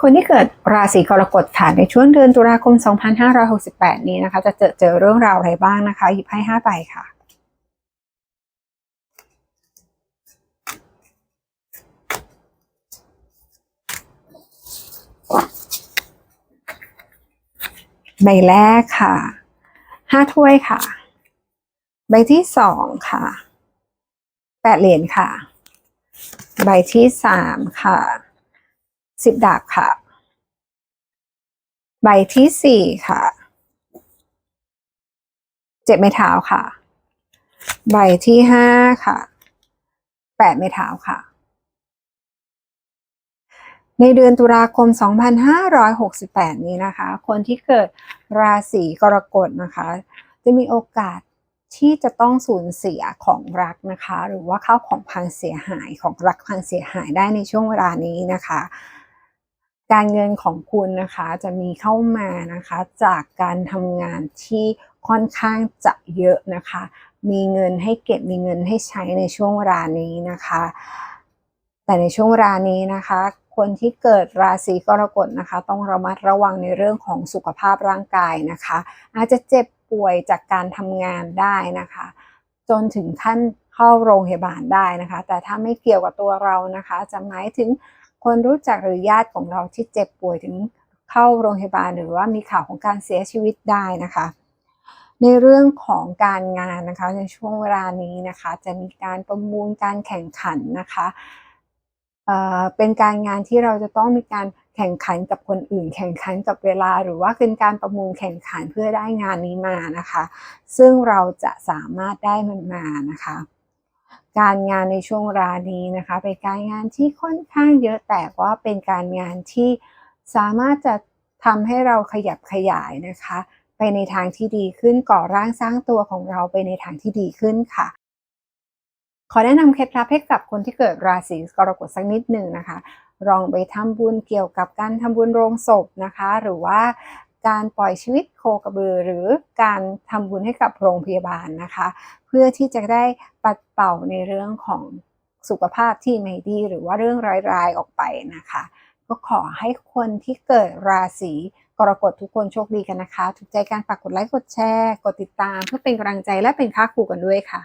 คนที่เกิดราศีกรกฎค่ะในช่วงเดือนตุลาคม 2568 นี้นะคะ จะเจอเจอเรื่องราวอะไรบ้างนะคะ หยิบให้ 5 ใบค่ะ ใบแรกค่ะห้าถ้วยค่ะ ใบที่สองค่ะแปดเหรียญค่ะ ใบที่สามค่ะ สิบดาบค่ะ ใบที่สี่ค่ะ เจ็ดไม้เท้าค่ะ ใบที่ห้าค่ะ แปดไม้เท้าค่ะ ในเดือนตุลาคม 2568 นี้นะคะ คนที่เกิดราศีกรกฎนะคะ จะมีโอกาสที่จะต้องสูญเสียของรักนะคะ หรือว่าข้าวของพังเสียหายของรักพังเสียหายได้ในช่วงเวลานี้นะคะ การเงินของคุณนะคะจะมีเข้ามานะคะ จากการทำงานที่ค่อนข้างจะเยอะนะคะ มีเงินให้เก็บมีเงินให้ใช้ในช่วงเวลานี้นะคะ แต่ในช่วงเวลานี้นะคะ คนที่เกิดราศีกรกฎนะคะ ต้องระมัดระวังในเรื่องของสุขภาพร่างกายนะคะ อาจจะเจ็บป่วยจากการทำงานได้นะคะ จนถึงขั้นเข้าโรงพยาบาลได้นะคะ แต่ถ้าไม่เกี่ยวกับตัวเรานะคะ จะหมายถึง คนรู้จักหรือญาติของเราที่เจ็บป่วยถึงเข้าโรงพยาบาลหรือว่ามีข่าวของการเสียชีวิตได้นะคะ ในเรื่องของการงานนะคะในช่วงเวลานี้นะคะ จะมีการประมูลการแข่งขันนะคะเเป็นการงานที่เราจะต้องมีการแข่งขันกับคนอื่น แข่งขันกับเวลา หรือว่าเป็นการประมูลแข่งขันเพื่อได้งานนี้มานะคะ ซึ่งเราจะสามารถได้มันมานะคะ การงานในช่วงเวลานี้นะคะเป็นการงานที่ค่อนข้างเยอะแต่ว่าเป็นการงานที่สามารถจะทำให้เราขยับขยายนะคะ ไปในทางที่ดีขึ้นก่อร่างสร้างตัวของเราไปในทางที่ดีขึ้นค่ะ ขอแนะนำเคล็ดลับให้กับคนที่เกิดราศีกรกฎสักนิดหนึ่งนะคะลองไปทำบุญเกี่ยวกับการทำบุญโรงศพนะคะ หรือว่า การปล่อยชีวิตโคกระบือ หรือการทำบุญให้กับโรงพยาบาลนะคะ เพื่อที่จะได้ปัดเป่าในเรื่องของสุขภาพที่ไม่ดี หรือว่าเรื่องร้ายๆออกไปนะคะ ก็ขอให้คนที่เกิดราศีกรกฎทุกคนโชคดีกันนะคะ ถูกใจการฝากกดไลค์กดแชร์ กดติดตามเพื่อเป็นกำลังใจและเป็นค่าครูกันด้วยค่ะ